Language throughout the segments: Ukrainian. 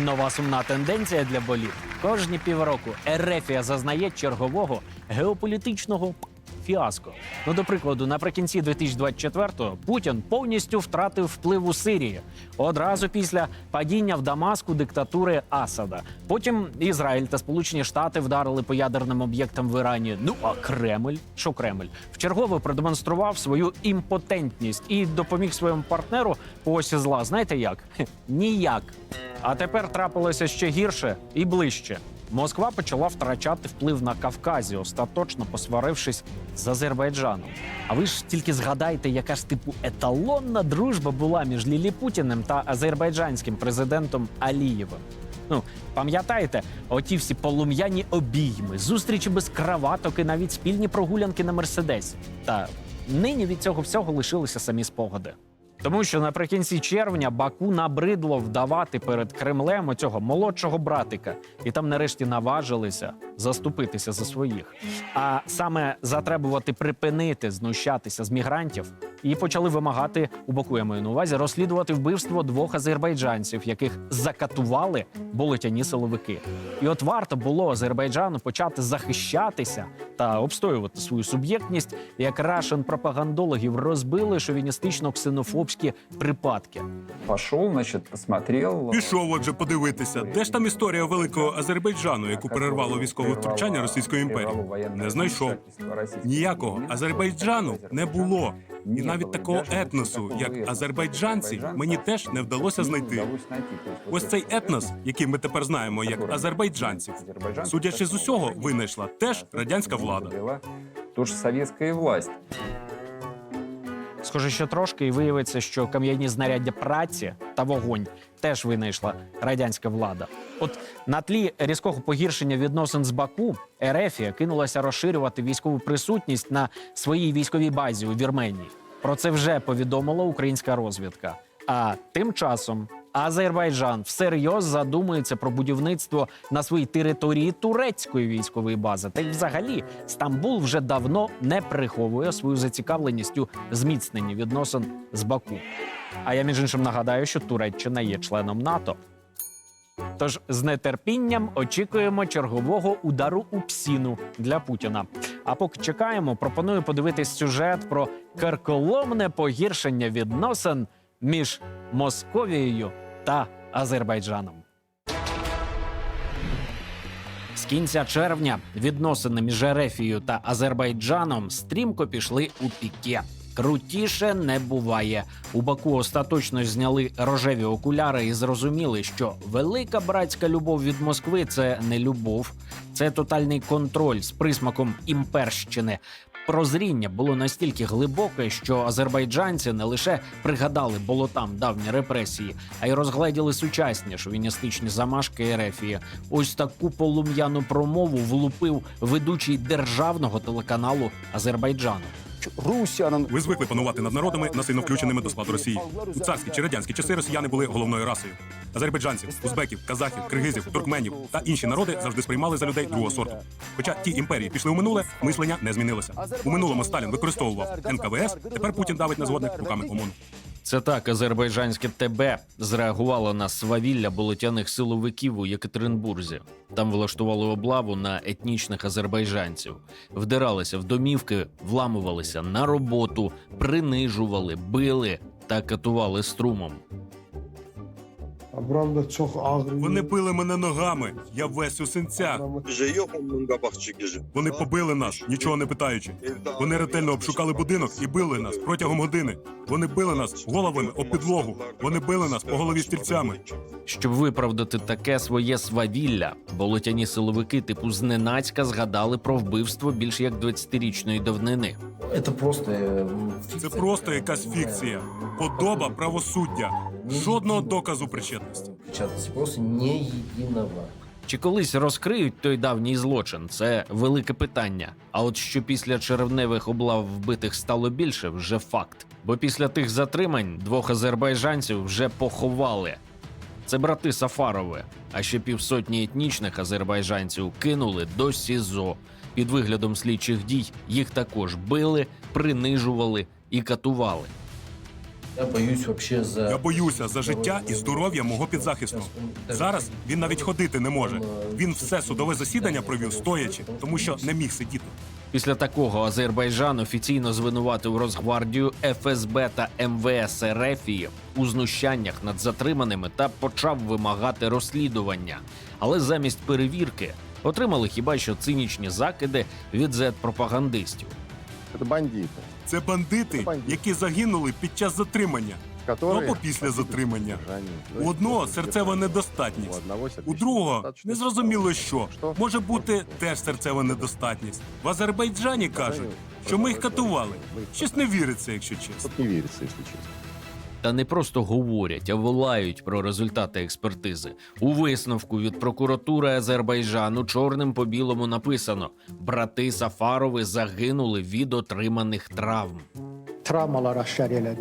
Нова сумна тенденція для болів Кожні півроку Ерефія зазнає чергового геополітичного фіаско. Ну, до прикладу, наприкінці 2024-го Путін повністю втратив вплив у Сирії одразу після падіння в Дамаску диктатури Асада. Потім Ізраїль та Сполучені Штати вдарили по ядерним об'єктам в Ірані. Ну а Кремль, що Кремль, вчергове продемонстрував свою імпотентність і допоміг своєму партнеру по осі зла. Знаєте як? Ніяк. А тепер трапилося ще гірше і ближче. Москва почала втрачати вплив на Кавказі, остаточно посварившись з Азербайджаном. А ви ж тільки згадайте, яка ж типу еталонна дружба була між Лілі Путіним та азербайджанським президентом Алієвим. Ну, пам'ятаєте, оті всі полум'яні обійми, зустрічі без краваток і навіть спільні прогулянки на мерседесі. Та нині від цього всього лишилися самі спогади. Тому що наприкінці червня Баку набридло вдавати перед Кремлем оцього молодшого братика, і там нарешті наважилися заступитися за своїх. А саме затребувати припинити знущатися з мігрантів і почали вимагати у Баку, я маю на увазі, розслідувати вбивство двох азербайджанців, яких закатували болотяні силовики. І от варто було Азербайджану почати захищатися та обстоювати свою суб'єктність, як рашен пропагандологів розбили шовіністично-ксенофобські припадки. Пошел, значит, посмотрел. Пішов отже подивитися, де ж там історія великого Азербайджану, яку перервало військове втручання Російської імперії. Не знайшов. Ніякого Азербайджану не було. І навіть такого етносу, як азербайджанці, мені теж не вдалося знайти. Ось цей етнос, який ми тепер знаємо як азербайджанців, судячи з усього, винайшла теж радянська влада. Тож совєтська власть. Схоже, що трошки і виявиться, що кам'яні знаряддя праці та вогонь теж винайшла радянська влада. От на тлі різкого погіршення відносин з Баку Ерефія кинулася розширювати військову присутність на своїй військовій базі у Вірменії. Про це вже повідомила українська розвідка. А тим часом Азербайджан всерйоз задумується про будівництво на своїй території турецької військової бази. Та й взагалі Стамбул вже давно не приховує свою зацікавленість у зміцненні відносин з Баку. А я між іншим нагадаю, що Туреччина є членом НАТО. Тож з нетерпінням очікуємо чергового удару у псіну для Путіна. А поки чекаємо, пропоную подивитись сюжет про карколомне погіршення відносин між Московією та Азербайджаном. З кінця червня відносини між Ерефією та Азербайджаном стрімко пішли у піке. Крутіше не буває. У Баку остаточно зняли рожеві окуляри і зрозуміли, що велика братська любов від Москви це не любов, це тотальний контроль з присмаком імперщини. Прозріння було настільки глибоке, що азербайджанці не лише пригадали болотам давні репресії, а й розгледіли сучасні шовіністичні замашки Ерефії. Ось таку полум'яну промову влупив ведучий державного телеканалу Азербайджану. Ви звикли панувати над народами, насильно включеними до складу Росії. У царські чи радянські часи росіяни були головною расою. Азербайджанців, узбеків, казахів, киргизів, туркменів та інші народи завжди сприймали за людей другого сорту. Хоча ті імперії пішли у минуле, мислення не змінилося. У минулому Сталін використовував НКВС, тепер Путін давить на згодних руками ОМОН. Це так, азербайджанське ТБ зреагувало на свавілля болотяних силовиків у Єкатеринбурзі. Там влаштували облаву на етнічних азербайджанців, вдиралися в домівки, вламувалися на роботу, принижували, били та катували струмом. Вони били мене ногами. Я весь у синцях. Вони побили нас, нічого не питаючи. Вони ретельно обшукали будинок і били нас протягом години. Вони били нас головами об підлогу. Вони били нас по голові стільцями. Щоб виправдати таке своє свавілля, болотяні силовики типу зненацька згадали про вбивство більш як 20-річної давнини. Это просто э, Це просто якась фікція. Подоба правосуддя. Жодного доказу причетності. Печатности просто не единого. Чи колись розкриють той давній злочин? Це велике питання. А от що після червневих облав вбитих стало більше, вже факт. Бо після тих затримань двох азербайджанців вже поховали. Це брати Сафарови. А ще півсотні етнічних азербайджанців кинули до СІЗО. Під виглядом слідчих дій їх також били, принижували і катували. Я боюсь вообще за... Я боюся за життя і здоров'я мого підзахисного. Зараз він навіть ходити не може. Він все судове засідання провів стоячи, тому що не міг сидіти. Після такого Азербайджан офіційно звинуватив Росгвардію, ФСБ та МВС Ерефії у знущаннях над затриманими та почав вимагати розслідування. Але замість перевірки отримали хіба що цинічні закиди від зет-пропагандистів. Это бандиты, Це бандити, які загинули під час затримання, або після затримання. Ну, У одного серцева недостатність, у другого незрозуміло що. Може бути теж серцева недостатність. В Азербайджані кажуть, що ми їх катували. Щось не віриться, якщо чесно. Не віриться, якщо честно. Та не просто говорять, а волають про результати експертизи. У висновку від прокуратури Азербайджану чорним по білому написано: брати Сафарови загинули від отриманих травм.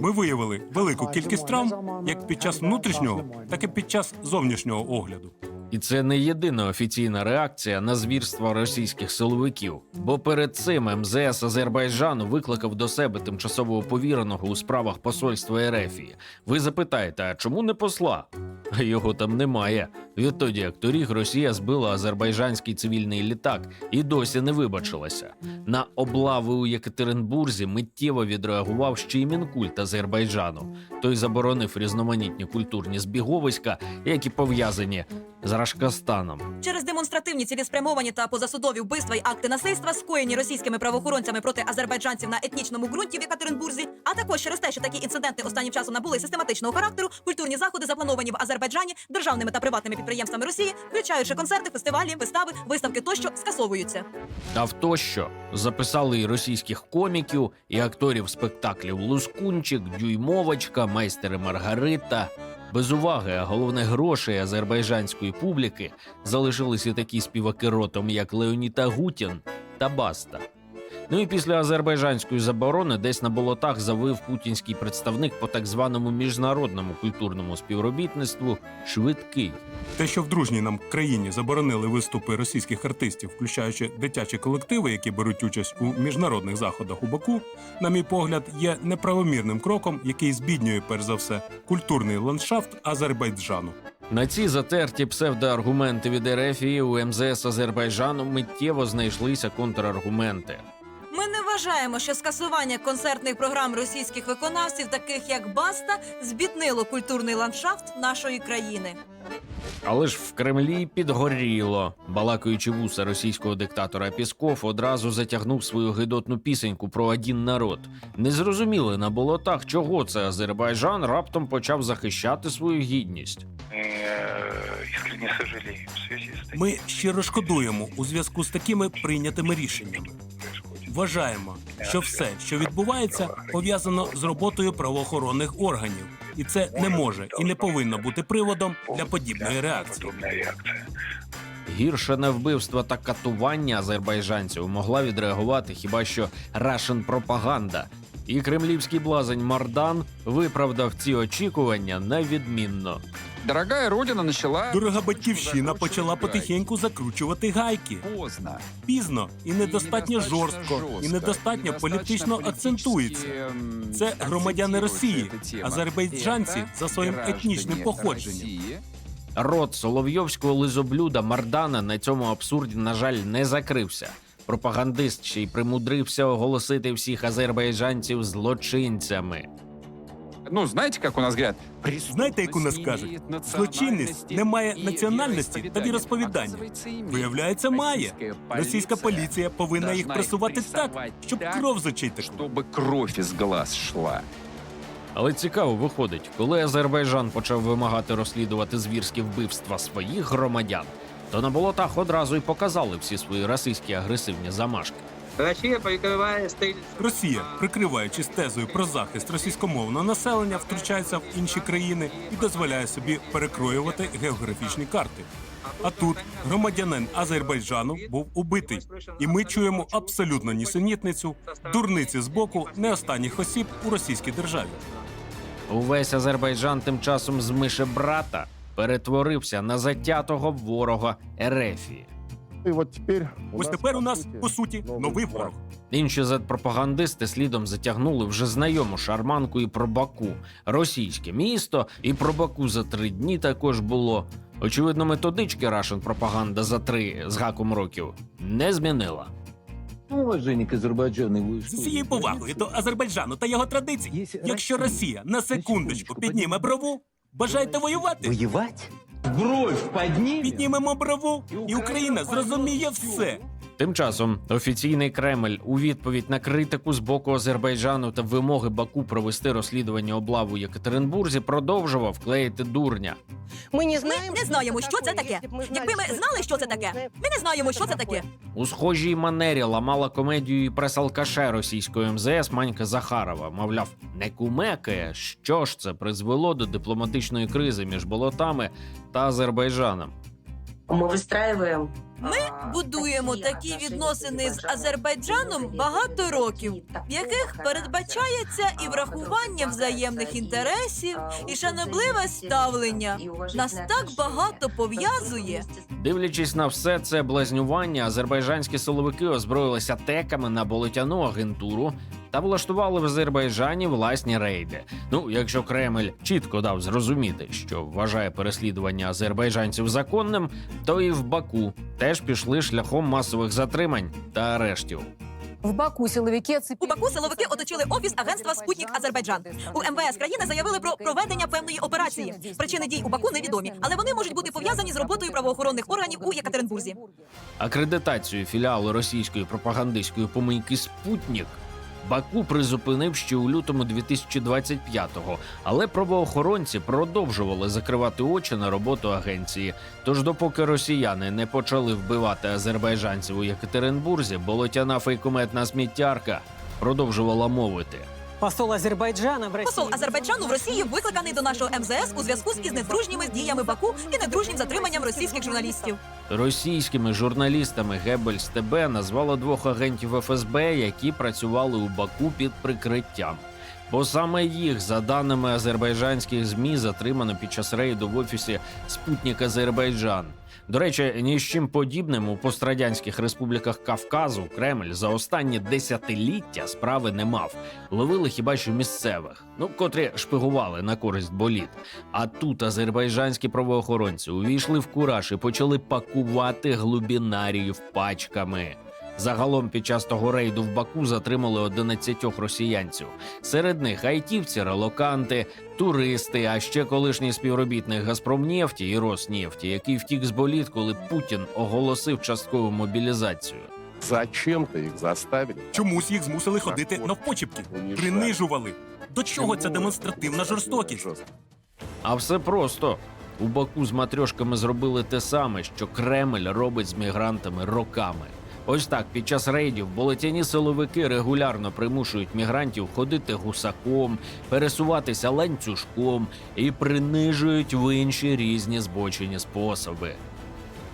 Ми виявили велику кількість травм як під час внутрішнього, так і під час зовнішнього огляду. І це не єдина офіційна реакція на звірства російських силовиків. Бо перед цим МЗС Азербайджану викликав до себе тимчасового повіреного у справах посольства Ерефії. Ви запитаєте, а чому не посла? А його там немає. Відтоді, як торік Росія збила азербайджанський цивільний літак і досі не вибачилася. На облави у Єкатеринбурзі миттєво відреагував ще й Мінкульт Азербайджану. Той заборонив різноманітні культурні збіговиська, які пов'язані з Рашкастаном. Через демонстративні цілеспрямовані та позасудові вбивства й акти насильства, скоєні російськими правоохоронцями проти азербайджанців на етнічному ґрунті в Екатеринбурзі, а також через те, що такі інциденти останнім часом набули систематичного характеру, культурні заходи заплановані в Азербайджані державними та приватними підприємствами Росії, включаючи концерти, фестивалі, вистави, виставки тощо, скасовуються. А в тощо записали і російських коміків, і акторів спектаклів Лускунчик, Дюймовочка, майстери Маргарита. Без уваги, а головне грошей азербайджанської публіки залишилися такі співаки ротом, як Леоніта Гутін та Баста. Ну і після азербайджанської заборони десь на болотах завив путінський представник по так званому міжнародному культурному співробітництву швидкий. Те, що в дружній нам країні заборонили виступи російських артистів, включаючи дитячі колективи, які беруть участь у міжнародних заходах у Баку, на мій погляд, є неправомірним кроком, який збіднює перш за все культурний ландшафт Азербайджану. На ці затерті псевдоаргументи від Ерефії у МЗС Азербайджану миттєво знайшлися контраргументи. Ми не вважаємо, що скасування концертних програм російських виконавців, таких як Баста, збіднило культурний ландшафт нашої країни. Але ж в Кремлі підгоріло. Балакаючи вуса російського диктатора Пісков одразу затягнув свою гидотну пісеньку про один народ. Не зрозуміли на болотах, чого це Азербайджан раптом почав захищати свою гідність. Таким, Ми щиро шкодуємо у зв'язку з такими прийнятими рішеннями. Вважаємо, що все, що відбувається, пов'язано з роботою правоохоронних органів, і це не може і не повинно бути приводом для подібної реакції. Гірше на вбивства та катування азербайджанців могла відреагувати хіба що Рашен пропаганда. І кремлівський блазень Мардан виправдав ці очікування на Дорогая родина начала... Дорога батьківщина почала потихеньку закручувати гайки. Поздно. Пізно і недостатньо жорстко, і недостатньо політично акцентується. Це громадяни Росії, азербайджанці за своїм етнічним походженням. Рот соловйовського лизоблюда Мардана на цьому абсурді, на жаль, не закрився. Пропагандист ще й примудрився оголосити всіх азербайджанців злочинцями. Ну, знаєте, як у нас говорять? Знаєте, як у нас кажуть? Злочинність не має національності та віросповідання. Виявляється, має. Російська поліція повинна їх пресувати так, щоб кров з очей текла. Щоб кров із глаз шла. Але цікаво виходить, коли Азербайджан почав вимагати розслідувати звірські вбивства своїх громадян, то на болотах одразу й показали всі свої расистські агресивні замашки. Росія прикриває стиль. Росія, прикриваючись тезою про захист російськомовного населення, втручається в інші країни і дозволяє собі перекроювати географічні карти. А тут громадянин Азербайджану був убитий, і ми чуємо абсолютно нісенітницю, дурниці з боку не останніх осіб у російській державі. Увесь Азербайджан тим часом з мишебрата перетворився на затятого ворога Ерефії. И вот теперь у Ось нас, тепер у нас, по суті, новий ворог. Інші зет-пропагандисти слідом затягнули вже знайому шарманку і про Баку, російське місто, і про Баку за три дні також було. Очевидно, методички Рашен пропаганда за три з гаком років не змінила. Уважение к Азербайджану. З усією повагою до Азербайджану та його традицій. Якщо Росія на секундочку підніме брову, бажаєте воювати? Воевать? Бровь подними. Піднімемо брову, і Україна зрозуміє все. Тим часом офіційний Кремль у відповідь на критику з боку Азербайджану та вимоги Баку провести розслідування облаву в Єкатеринбурзі продовжував клеїти дурня. Ми не знаємо, що це таке. Якби ми знали, що це таке, ми не знаємо, що це таке. У схожій манері ламала комедію і прес-алкаше російської МЗС Манька Захарова. Мовляв, не кумекає. Що ж це призвело до дипломатичної кризи між болотами та Азербайджаном? Мы выстраиваем Ми будуємо такі відносини з Азербайджаном багато років, в яких передбачається і врахування взаємних інтересів, і шанобливе ставлення. Нас так багато пов'язує. Дивлячись на все це блазнювання, азербайджанські силовики озброїлися теками на болотяну агентуру та влаштували в Азербайджані власні рейди. Ну, якщо Кремль чітко дав зрозуміти, що вважає переслідування азербайджанців законним, то і в Баку теж пішли шляхом масових затримань та арештів. В Баку силовики У Баку силовики оточили офіс агентства Спутник Азербайджан. У МВС країни заявили про проведення певної операції. Причини дій у Баку невідомі, але вони можуть бути пов'язані з роботою правоохоронних органів у Єкатеринбурзі. Акредитацію філіалу російської пропагандистської помийки Спутнік Баку призупинив ще у лютому 2025-го, але правоохоронці продовжували закривати очі на роботу агенції. Тож, допоки росіяни не почали вбивати азербайджанців у Єкатеринбурзі, болотяна фейкометна сміттярка продовжувала мовити. Посол Азербайджана в Росії. Посол Азербайджану в Росії викликаний до нашого МЗС у зв'язку з із недружніми діями Баку і недружнім затриманням російських журналістів. Російськими журналістами Геббельс ТБ назвало двох агентів ФСБ, які працювали у Баку під прикриттям. Бо саме їх, за даними азербайджанських змі, затримано під час рейду в офісі Спутник Азербайджан. До речі, ні з чим подібним у пострадянських республіках Кавказу Кремль за останні десятиліття справи не мав. Ловили хіба що місцевих, ну котрі шпигували на користь боліт. А тут азербайджанські правоохоронці увійшли в кураж і почали пакувати глубінаріїв пачками. Загалом під час того рейду в Баку затримали 11 росіянців. Серед них айтівці, релоканти, туристи, а ще колишній співробітник Газпромнефті і Роснефті, який втік з боліт, коли Путін оголосив часткову мобілізацію. Зачем-то их заставили. Чомусь їх змусили ходити навпочіпки, принижували. До чого ця демонстративна жорстокість? А все просто. У Баку з матрьошками зробили те саме, що Кремль робить з мігрантами роками. Ось так під час рейдів болотяні силовики регулярно примушують мігрантів ходити гусаком, пересуватися ланцюжком і принижують в інші різні збочені способи.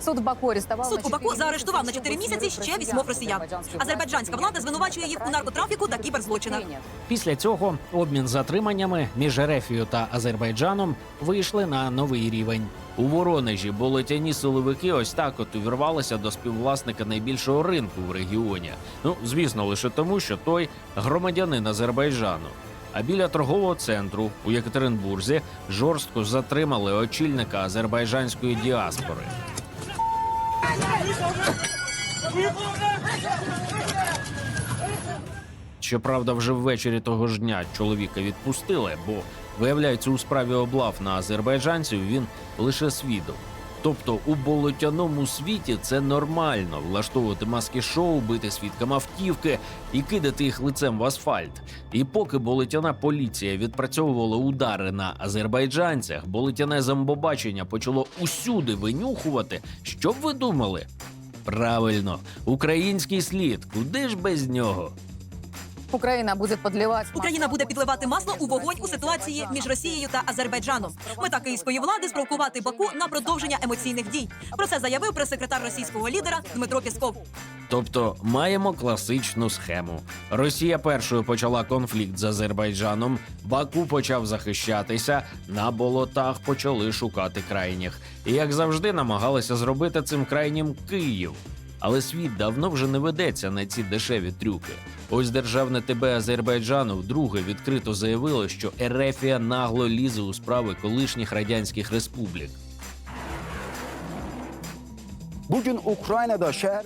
Суд в Баку арестував Суд у Баку заарештував на 4 місяці ще вісьмох росіян. Азербайджанська влада звинувачує їх у наркотрафіку та кіберзлочинах. Після цього обмін затриманнями між Ерефією та Азербайджаном вийшли на новий рівень. У Воронежі болотяні силовики ось так от увірвалися до співвласника найбільшого ринку в регіоні. Ну, звісно, лише тому, що той громадянин Азербайджану. А біля торгового центру у Єкатеринбурзі жорстко затримали очільника азербайджанської діаспори. Щоправда, вже ввечері того ж дня чоловіка відпустили, бо виявляється, у справі облав на азербайджанців він лише свідок. Тобто у болотяному світі це нормально влаштовувати маски шоу, бити свідкам автівки і кидати їх лицем в асфальт. І поки болотяна поліція відпрацьовувала удари на азербайджанцях, болотяне зомбобачення почало усюди винюхувати. Що б ви думали? Правильно, український слід, куди ж без нього? Україна буде підливати Україна буде підливати масло у вогонь у ситуації між Росією та Азербайджаном. Мета київської влади спровокувати Баку на продовження емоційних дій. Про це заявив прес-секретар російського лідера Дмитро Пісков. Тобто маємо класичну схему. Росія першою почала конфлікт з Азербайджаном, Баку почав захищатися, на болотах почали шукати крайніх. І як завжди намагалися зробити цим крайнім Київ. Але світ давно вже не ведеться на ці дешеві трюки. Ось державне ТБ Азербайджану вдруге відкрито заявило, що Ерефія нагло лізе у справи колишніх радянських республік.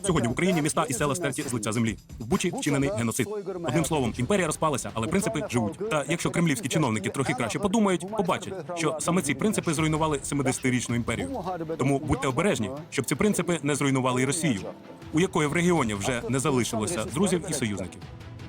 Сьогодні в Україні міста і села стерті з лиця землі. В Бучі вчинений геноцид. Одним словом, імперія розпалася, але принципи живуть. Та якщо кремлівські чиновники трохи краще подумають, побачать, що саме ці принципи зруйнували 70-річну імперію. Тому будьте обережні, щоб ці принципи не зруйнували й Росію, у якої в регіоні вже не залишилося друзів і союзників.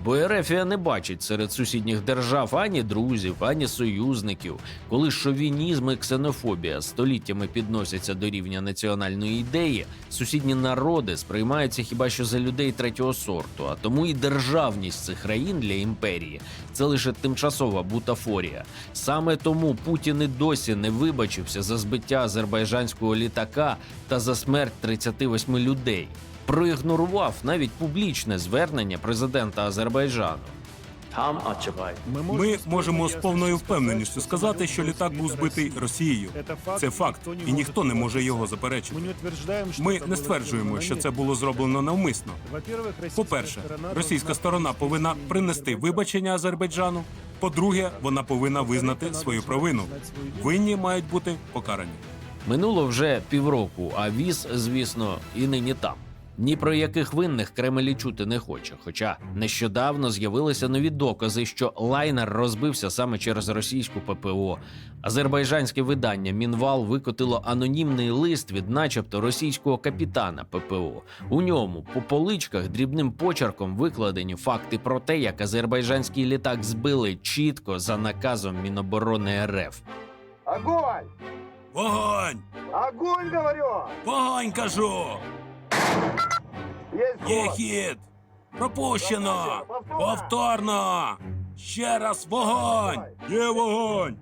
Бо Ерефія не бачить серед сусідніх держав ані друзів, ані союзників. Коли шовінізм і ксенофобія століттями підносяться до рівня національної ідеї, сусідні народи сприймаються хіба що за людей третього сорту. А тому і державність цих країн для імперії це лише тимчасова бутафорія. Саме тому Путін і досі не вибачився за збиття азербайджанського літака та за смерть 38 людей. Проігнорував навіть публічне звернення президента Азербайджану. Ми можемо з повною впевненістю сказати, що літак був збитий Росією. Це факт, і ніхто не може його заперечити. Ми не стверджуємо, що це було зроблено навмисно. По-перше, російська сторона повинна принести вибачення Азербайджану. По-друге, вона повинна визнати свою провину. Винні мають бути покарані. Минуло вже півроку, а віз, звісно, і нині там. Ні про яких винних Кремль і чути не хоче. Хоча нещодавно з'явилися нові докази, що лайнер розбився саме через російську ППО. Азербайджанське видання Мінвал викотило анонімний лист від, начебто, російського капітана ППО. У ньому по поличках дрібним почерком викладені факти про те, як азербайджанський літак збили чітко за наказом Міноборони РФ. Огонь! Вогонь! Огонь, говорю! Вогонь кажу! Есть Є хід! Пропущено! Повторно! Ще раз вогонь! Є вогонь!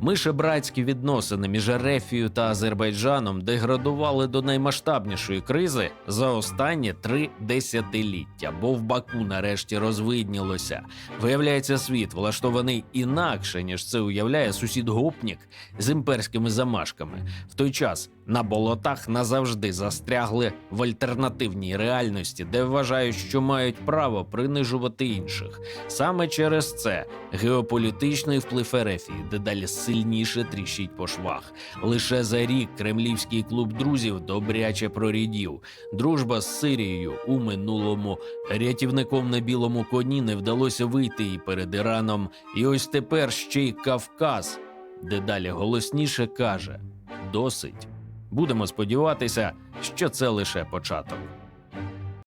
Мишебратські відносини між Ерефією та Азербайджаном деградували до наймасштабнішої кризи за останні три десятиліття, бо в Баку нарешті розвиднілося. Виявляється, світ влаштований інакше, ніж це уявляє сусід гопнік з імперськими замашками. В той час на болотах назавжди застрягли в альтернативній реальності, де вважають, що мають право принижувати інших. Саме через це геополітичний вплив Ерефії дедалі сильніше тріщить по швах. Лише за рік кремлівський клуб друзів добряче прорідів. Дружба з Сирією у минулому рятівником на білому коні не вдалося вийти і перед Іраном. І ось тепер ще й Кавказ, дедалі голосніше каже: досить. Будемо сподіватися, що це лише початок.